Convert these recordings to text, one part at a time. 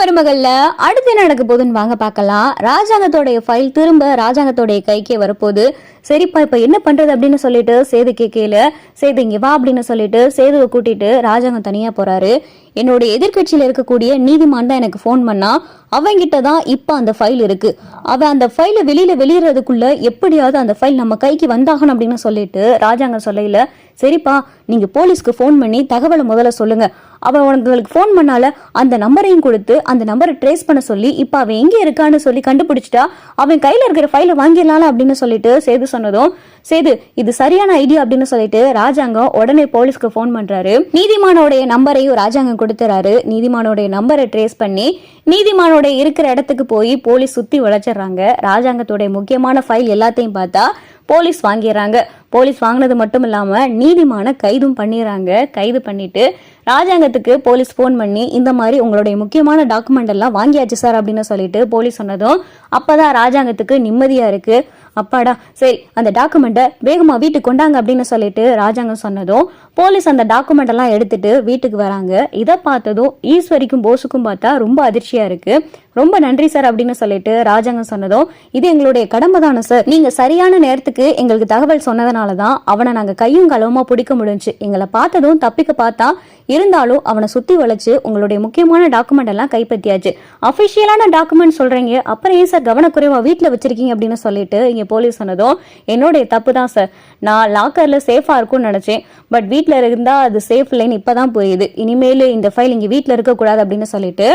மருமகள்ல அடுத்து என்ன நடக்க போகுதுன்னு வாங்க பார்க்கலாம். ராஜாங்கத்தோடைய ஃபைல் திரும்ப ராஜாங்கத்தோடைய கைக்கே வரப்போகுது. சரிப்பா இப்போ என்ன பண்ணுறது அப்படின்னு சொல்லிட்டு சேது கேட்கல சேது இங்கே வா அப்படின்னு சொல்லிட்டு சேதுவை கூட்டிட்டு ராஜாங்கம் தனியாக போகிறாரு என்னுடைய எதிர்கட்சியில் இருக்கக்கூடிய நீதிமான் தான் எனக்கு ஃபோன் பண்ணா அவங்கிட்ட தான் இப்போ அந்த ஃபைல் இருக்கு. அவன் அந்த ஃபைலை வெளியில வெளியிடுறதுக்குள்ள எப்படியாவது அந்த ஃபைல் நம்ம கைக்கு வந்தாகணும் அப்படின்னு சொல்லிட்டு ராஜாங்கம் சொல்லையில சரிப்பா நீங்க போலீஸ்க்கு ஃபோன் பண்ணி தகவலை முதல்ல சொல்லுங்க. அவன் உங்களுக்கு ஃபோன் பண்ணால அந்த நம்பரையும் கொடுத்து அந்த நம்பரை ட்ரேஸ் பண்ண சொல்லி இப்போ அவன் எங்கே இருக்கான்னு சொல்லி கண்டுபிடிச்சிட்டா அவன் கையில் இருக்கிற ஃபைலை வாங்கிடலாம் அப்படின்னு சொல்லிட்டு சேது சொன்னதும் சேது இது சரியான ஐடியா அப்படின்னு சொல்லிட்டு ராஜாங்கம் உடனே போலீஸ்க்கு ஃபோன் பண்றாரு. நீதிமானோடைய நம்பரையும் ராஜாங்கம் கொடுத்துறாரு. நீதிமானோடைய நம்பரை ட்ரேஸ் பண்ணி நீதிமானோடைய இருக்கிற இடத்துக்கு போய் போலீஸ் சுத்தி உழைச்சிடுறாங்க. ராஜாங்கத்துடைய முக்கியமான ஃபைல் எல்லாத்தையும் பார்த்தா போலீஸ் வாங்கிடுறாங்க. போலீஸ் வாங்கினது மட்டும் இல்லாமல் நீதிமான கைதும் பண்ணிடுறாங்க. கைது பண்ணிட்டு ராஜாங்கத்துக்கு போலீஸ் ஃபோன் பண்ணி இந்த மாதிரி உங்களுடைய முக்கியமான டாக்குமெண்ட் எல்லாம் வாங்கியாச்சு சார் அப்படின்னு சொல்லிட்டு போலீஸ் சொன்னதும் அப்போதான் ராஜாங்கத்துக்கு நிம்மதியாக இருக்கு. அப்பாடா சரி அந்த டாக்குமெண்ட்டை வேகமாக வீட்டுக்கு கொண்டாங்க அப்படின்னு சொல்லிட்டு ராஜாங்கம் சொன்னதும் போலீஸ் அந்த டாக்குமெண்ட் எல்லாம் எடுத்துட்டு வீட்டுக்கு வராங்க. இதை பார்த்ததும் ஈஸ்வரிக்கும் போஸுக்கும் பார்த்தா ரொம்ப அதிர்ச்சியா இருக்கு. ரொம்ப நன்றி சார் அப்படின்னு சொல்லிட்டு ராஜாங்கம் சொன்னதும் இது எங்களுடைய கடமை தானே சார். நீங்க சரியான நேரத்துக்கு எங்களுக்கு தகவல் சொன்னதுனால தான் அவனை நாங்க கையும் களவுமா பிடிக்க முடிஞ்சுச்சு எங்களை பார்த்ததும் தப்பிக்க பார்த்தா இருந்தாலும் அவனை சுத்தி வளைச்சு உங்களுடைய முக்கியமான டாக்குமெண்ட் எல்லாம் கைப்பற்றியாச்சு. அபிஷியலான டாக்குமெண்ட் சொல்றீங்க. அப்புறம் ஏன் சார் கவனக்குறைவா வீட்டில் வச்சிருக்கீங்க அப்படின்னு சொல்லிட்டு இங்க போலீஸ் சொன்னதும் என்னுடைய தப்பு தான் சார். நான் லாக்கர்ல சேஃபா இருக்கும்னு நினைச்சேன். பட் வீட்டில் இருந்தா அது சேஃப் இல்லைன்னு இப்பதான் புரியுது இனிமேல் இந்த ஃபைல் இங்க வீட்டில் இருக்கக்கூடாது அப்படின்னு சொல்லிட்டு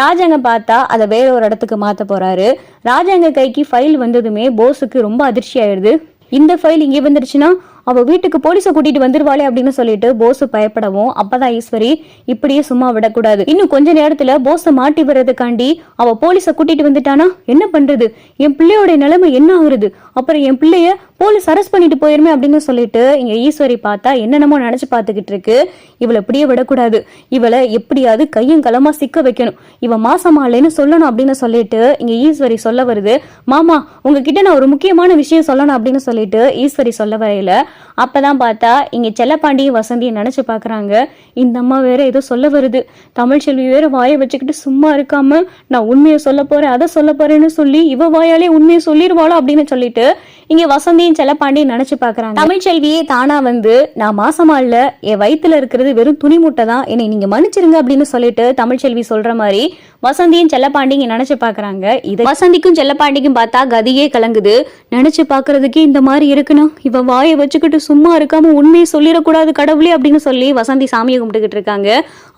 ராஜாங்க பார்த்தா அதை வேற ஒரு இடத்துக்கு மாத்த போறாரு. ராஜாங்க கைக்கு ஃபைல் வந்ததுமே போஸுக்கு ரொம்ப அதிர்ச்சி ஆயிடுது. இந்த ஃபைல் இங்கே வந்துருச்சுன்னா அவள் வீட்டுக்கு போலீஸை கூட்டிட்டு வந்துருவாளே அப்படின்னு சொல்லிட்டு போஸ் பயப்படவும் அப்பதான் ஈஸ்வரி இப்படியே சும்மா விடக்கூடாது. இன்னும் கொஞ்ச நேரத்துல போஸை மாட்டி வர்றதுக்காண்டி அவ போலீஸை கூட்டிட்டு வந்துட்டானா? என்ன பண்றது? என் பிள்ளையோட நிலைமை என்ன ஆகுறது? அப்புறம் என் பிள்ளைய போலீஸ் அரெஸ்ட் பண்ணிட்டு போயிருமே அப்படின்னு சொல்லிட்டு இங்க ஈஸ்வரி பார்த்தா என்னென்னமோ நினைச்சு பார்த்துக்கிட்டு இருக்கு. இவளை இப்படியே விடக்கூடாது. இவளை எப்படியாவது கையும் களமா சிக்க வைக்கணும். இவ மாசமா இல்லைன்னு சொல்லணும் அப்படின்னு சொல்லிட்டு இங்க ஈஸ்வரி சொல்ல வருது. மாமா உங்ககிட்ட நான் ஒரு முக்கியமான விஷயம் சொல்லணும் அப்படின்னு சொல்லிட்டு ஈஸ்வரி சொல்ல வரையில அப்பதான் பார்த்தா இங்க செல்லப்பாண்டியும் வசந்தியும் நினைச்சு பாக்குறாங்க. இந்த அம்மா வேற ஏதோ சொல்ல வருது. தமிழ் செல்வி வேற வாயை வச்சுக்கிட்டு சும்மா இருக்காம நான் உண்மையை சொல்ல போறேன் அதை சொல்ல போறேன்னு சொல்லி இவ வாயாலே உண்மையை சொல்லிடுவாளோ? அப்படின்னு சொல்லிட்டு இங்க வசந்தியும் செல்லப்பாண்டியும் நினைச்சு பாக்குறாங்க தமிழ் செல்வியே தானா வந்து நான் மாசமா இல்ல என் வயித்துல இருக்கிறது வெறும் துணி மூட்டை தான் என்னை நீங்க மன்னிச்சிருங்க அப்படின்னு சொல்லிட்டு தமிழ் செல்வி சொல்ற மாதிரி வசந்தியும் செல்லப்பாண்டிங்க இங்க நினைச்சு பாக்குறாங்க இது வசந்திக்கும் செல்லப்பாண்டிக்கும் பார்த்தா கதியே கலங்குது. நினைச்சு பாக்குறதுக்கே இந்த மாதிரி இருக்கணும் இவ வாயை வச்சுக்கிட்டு சும்மா இருக்காம உண்மையை சொல்லிடக்கூடாது கடவுளே அப்படின்னு சொல்லி வசந்தி சாமியை கும்பிட்டுக்கிட்டு இருக்காங்க.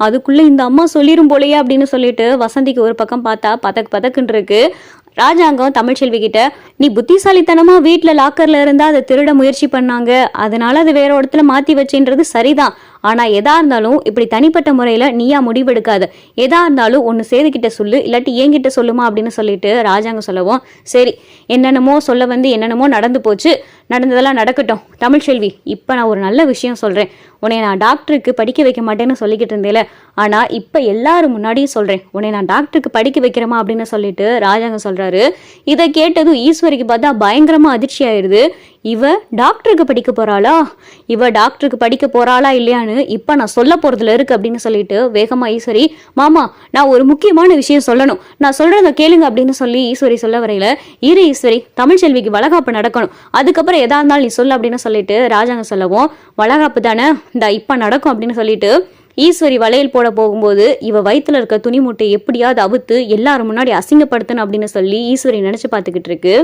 அதுக்குள்ள இந்த அம்மா சொல்லிரும் போலயே அப்படின்னு சொல்லிட்டு வசந்திக்கு ஒரு பக்கம் பார்த்தா பதக் பதக்குன்னு இருக்கு. ராஜாங்கம் தமிழ்ச்செல்வி கிட்ட நீ புத்திசாலித்தனமா வீட்டில் லாக்கர்ல இருந்தா அதை திருட முயற்சி பண்ணாங்க. அதனால அதை வேற இடத்துல மாத்தி வச்சேன்றது சரிதான். ஆனால் எதா இருந்தாலும் இப்படி தனிப்பட்ட முறையில் நீயா முடிவெடுக்காது. எதா இருந்தாலும் ஒன்று சேதுக்கிட்ட சொல்லு இல்லாட்டி என்கிட்ட சொல்லுமா அப்படின்னு சொல்லிட்டு ராஜாங்க சொல்லவும் சரி என்னென்னமோ சொல்ல வந்து என்னென்னமோ நடந்து போச்சு. நடந்ததெல்லாம் நடக்கட்டும். தமிழ்ச்செல்வி இப்போ நான் ஒரு நல்ல விஷயம் சொல்கிறேன் உன்னை நான் டாக்டருக்கு படிக்க வைக்க மாட்டேன்னு சொல்லிக்கிட்டு இருந்தேல. ஆனால் இப்போ எல்லாரும் முன்னாடியும் சொல்கிறேன் உன்னை நான் டாக்டருக்கு படிக்க வைக்கிறேமா அப்படின்னு சொல்லிட்டு ராஜாங்க சொல்கிறாரு இதை கேட்டதும் ஈஸ்வரிக்கு பார்த்தா பயங்கரமாக அதிர்ச்சி ஆயிடுது இவ டாக்டருக்கு படிக்க போறாளா? இவ டாக்டருக்கு படிக்க போறாளா இல்லையான்னு இப்போ நான் சொல்ல போறதுல இருக்கு அப்படின்னு சொல்லிட்டு வேகமாக ஈஸ்வரி மாமா நான் ஒரு முக்கியமான விஷயம் சொல்லணும். நான் சொல்றத கேளுங்க அப்படின்னு சொல்லி ஈஸ்வரி சொல்ல வரையில இரு ஈஸ்வரி தமிழ்ச்செல்விக்கு வளகாப்பு நடக்கணும். அதுக்கப்புறம் எதா இருந்தாலும் நீ சொல்லு அப்படின்னு சொல்லிட்டு ராஜாங்க சொல்லவும் வளகாப்பு தானே? இந்த இப்போ நடக்கும் அப்படின்னு சொல்லிட்டு ஈஸ்வரி வளையல் போட போகும்போது இவ வயிற்றுல இருக்க துணி மூட்டை எப்படியாவது அவுத்து எல்லாரும் முன்னாடி அசிங்கப்படுத்தணும் அப்படின்னு சொல்லி ஈஸ்வரி நினைச்சு பார்த்துக்கிட்டு இருக்கு.